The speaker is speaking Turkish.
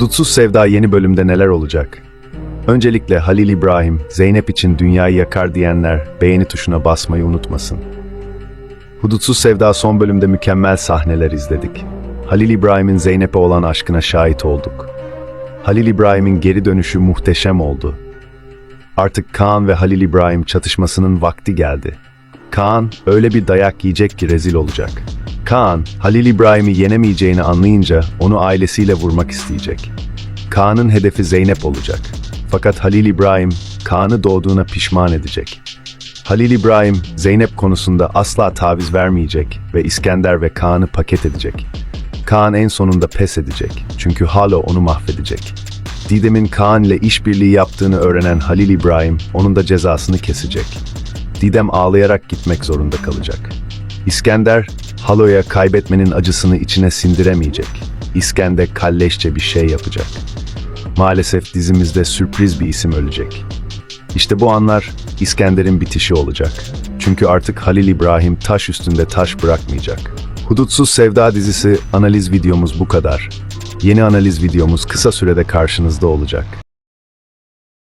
Dutsuz Sevda yeni bölümde neler olacak? Öncelikle Halil İbrahim, Zeynep için dünyayı yakar diyenler beğeni tuşuna basmayı unutmasın. Hudutsuz Sevda son bölümde mükemmel sahneler izledik. Halil İbrahim'in Zeynep'e olan aşkına şahit olduk. Halil İbrahim'in geri dönüşü muhteşem oldu. Artık Kaan ve Halil İbrahim çatışmasının vakti geldi. Kaan öyle bir dayak yiyecek ki rezil olacak. Kaan, Halil İbrahim'i yenemeyeceğini anlayınca onu ailesiyle vurmak isteyecek. Kaan'ın hedefi Zeynep olacak. Fakat Halil İbrahim, Kaan'ı doğduğuna pişman edecek. Halil İbrahim, Zeynep konusunda asla taviz vermeyecek ve İskender ve Kaan'ı paket edecek. Kaan en sonunda pes edecek çünkü Halo onu mahvedecek. Didem'in Kaan ile işbirliği yaptığını öğrenen Halil İbrahim onun da cezasını kesecek. Didem ağlayarak gitmek zorunda kalacak. İskender, Halo'ya kaybetmenin acısını içine sindiremeyecek. İskender kalleşçe bir şey yapacak. Maalesef dizimizde sürpriz bir isim ölecek. İşte bu anlar İskender'in bitişi olacak. Çünkü artık Halil İbrahim taş üstünde taş bırakmayacak. Hudutsuz Sevda dizisi analiz videomuz bu kadar. Yeni analiz videomuz kısa sürede karşınızda olacak.